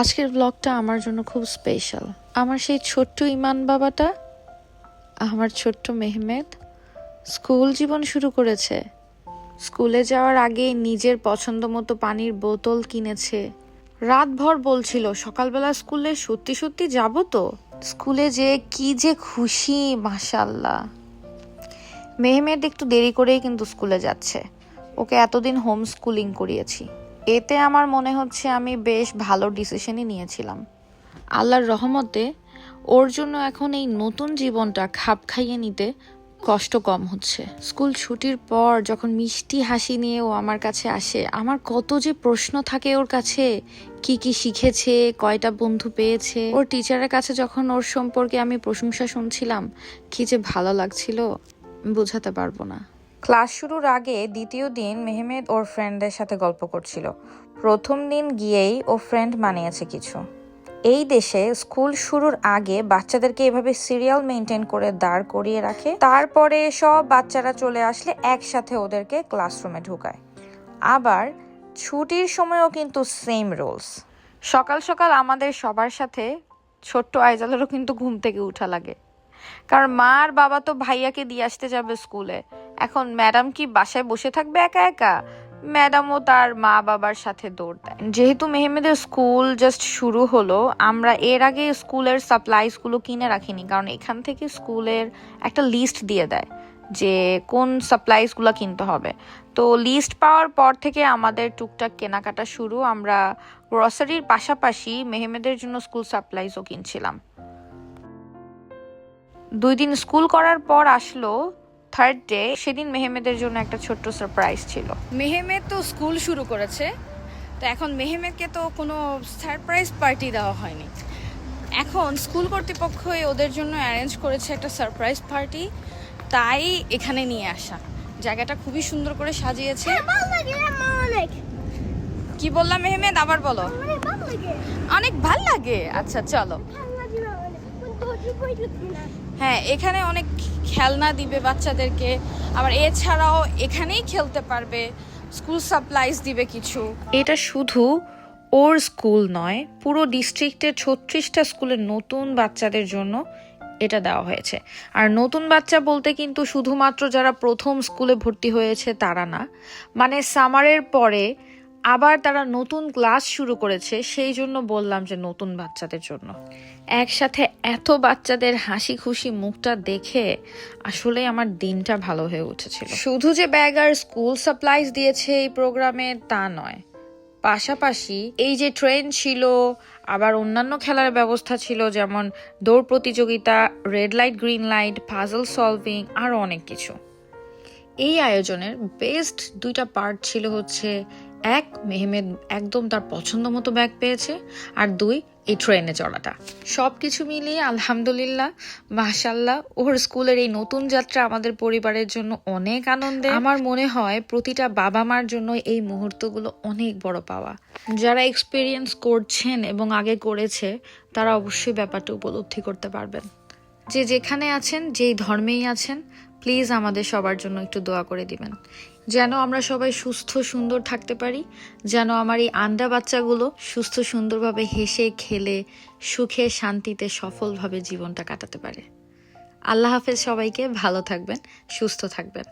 আজকের ব্লগটা আমার জন্য খুব স্পেশাল আমার সেই ছোট্ট ইমান বাবাটা, আমার ছোট্ট মেহমেদ স্কুল জীবন শুরু করেছে। স্কুলে যাওয়ার আগে নিজের পছন্দ মতো পানির বোতল কিনেছে। রাতভর বলছিল, সকালবেলা স্কুলে সত্যি সত্যি যাব তো? স্কুলে যে কি যে খুশি মাসাল্লাহ মেহমেদ একটু দেরি করেই কিন্তু স্কুলে যাচ্ছে। ওকে এতদিন হোম স্কুলিং করিয়েছি। এতে আমার মনে হচ্ছে আমি বেশ ভালো ডিসিশনই নিয়েছিলাম। আল্লাহর রহমতে ওর জন্য এখন এই নতুন জীবনটা খাপ খাইয়ে নিতে কষ্ট কম হচ্ছে। স্কুল ছুটির পর যখন মিষ্টি হাসি নিয়ে ও আমার কাছে আসে, আমার কত যে প্রশ্ন থাকে ওর কাছে, কি কি শিখেছে, কয়টা বন্ধু পেয়েছে, ওর টিচারের কাছে যখন ওর সম্পর্কে আমি প্রশংসা শুনছিলাম, কি যে ভালো লাগছিল, বোঝাতে পারব না। ক্লাস শুরুর আগে দ্বিতীয় দিন মেহমেদ ওর ফ্রেন্ডের সাথে গল্প করছিল। প্রথম দিন গিয়েই ও ফ্রেন্ড বানিয়েছে কিছু। এই দেশে স্কুল শুরুর আগে বাচ্চাদেরকে এভাবে সিরিয়াল মেনটেন করে দাঁড় করিয়ে রাখে, তারপরে সব বাচ্চারা চলে আসলে একসাথে ওদেরকে ক্লাসরুমে ঢুকায়। আবার ছুটির সময়ও কিন্তু সেম রোলস সকাল সকাল আমাদের সবার সাথে ছোট্ট আইজালেরও কিন্তু ঘুম থেকে উঠা লাগে। কারণ মা আর বাবা তো ভাইয়াকে দিয়ে আসতে যাবে স্কুলে। এখন ম্যাডাম কি বাসায় বসে থাকবে একা একা? ম্যাডামও তার মা বাবার সাথে দৌড় দেয়। যেহেতু মেহমেদের স্কুল জাস্ট শুরু হলো, আমরা এর আগে স্কুলের সাপ্লাইসগুলো কিনে রাখিনি, কারণ এখান থেকে স্কুলের একটা লিস্ট দিয়ে দেয় যে কোন সাপ্লাইসগুলো কিনতে হবে। তো লিস্ট পাওয়ার পর থেকে আমাদের টুকটাক কেনাকাটা শুরু। আমরা গ্রসারির পাশাপাশি মেহমেদের জন্য স্কুল সাপ্লাইসও কিনছিলাম। দুই দিন স্কুল করার পর আসলো থার্ড ডে সেদিন মেহেমেদের জন্য একটা ছোট্ট সারপ্রাইজ ছিল। মেহেমেদ তো স্কুল শুরু করেছে তো এখন মেহেমেদকে তো কোনো সারপ্রাইজ পার্টি দেওয়া হয়নি। এখন স্কুল কর্তৃপক্ষই ওদের জন্য অ্যারেঞ্জ করেছে একটা সারপ্রাইজ পার্টি তাই এখানে নিয়ে আসা। জায়গাটা খুবই সুন্দর করে সাজিয়েছে। আমার অনেক কি বললাম মেহমেদ? আবার বলো। অনেক অনেক ভালো লাগে? আচ্ছা চলো। হ্যাঁ এখানে অনেক খেলনা দিবে বাচ্চাদেরকে। আবার এছাড়াও এখানেই খেলতে পারবে স্কুল সাপ্লাইজ দিবে কিছু। এটা শুধু ওর স্কুল নয়, পুরো ডিস্ট্রিক্টের ছত্রিশটা স্কুলের নতুন বাচ্চাদের জন্য এটা দেওয়া হয়েছে। আর নতুন বাচ্চা বলতে কিন্তু শুধুমাত্র যারা প্রথম স্কুলে ভর্তি হয়েছে তারা না। মানে সামারের পরে আবার তারা নতুন ক্লাস শুরু করেছে, সেই জন্য বললাম যে নতুন বাচ্চাদের জন্য। একসাথে এত বাচ্চাদের হাসি খুশি মুখটা দেখে আসলে আমার দিনটা ভালো হয়ে উঠেছিল। শুধু যে ব্যাগ আর স্কুল সাপ্লাইজ দিয়েছে এই প্রোগ্রামে তা নয়, পাশাপাশি এই যে ট্রেন ছিল, আবার অন্যান্য খেলার ব্যবস্থা ছিল, যেমন দৌড় প্রতিযোগিতা red light green light puzzle solving আরও অনেক কিছু। এই আয়োজনের বেস্ট দুইটা পার্ট ছিল হচ্ছে এক, মেহমেদ একদম তার পছন্দ মতো ব্যাগ পেয়েছে। আর দুই, এই ট্রেনে চড়াটা। সব কিছু মিলিয়ে আলহামদুলিল্লাহ মাশাল্লাহ ওর স্কুলের এই নতুন যাত্রা আমাদের পরিবারের জন্য অনেক আনন্দে। আমার মনে হয় প্রতিটা বাবা মার জন্য এই মুহূর্তগুলো অনেক বড় পাওয়া। যারা এক্সপিরিয়েন্স করছেন এবং আগে করেছে, তারা অবশ্যই ব্যাপারটা উপলব্ধি করতে পারবেন। যে যেখানে আছেন, যেই ধর্মেই আছেন প্লিজ আমাদের সবার জন্য একটু দোয়া করে দিবেন। যেন আমরা সবাই সুস্থ, সুন্দর থাকতে পারি, যেন আমার এই আন্ডা বাচ্চাগুলো সুস্থ, সুন্দরভাবে হেসে, খেলে, সুখে, শান্তিতে, সফলভাবে জীবনটা কাটাতে পারে। আল্লাহ হাফেজ সবাইকে ভালো থাকবেন, সুস্থ থাকবেন।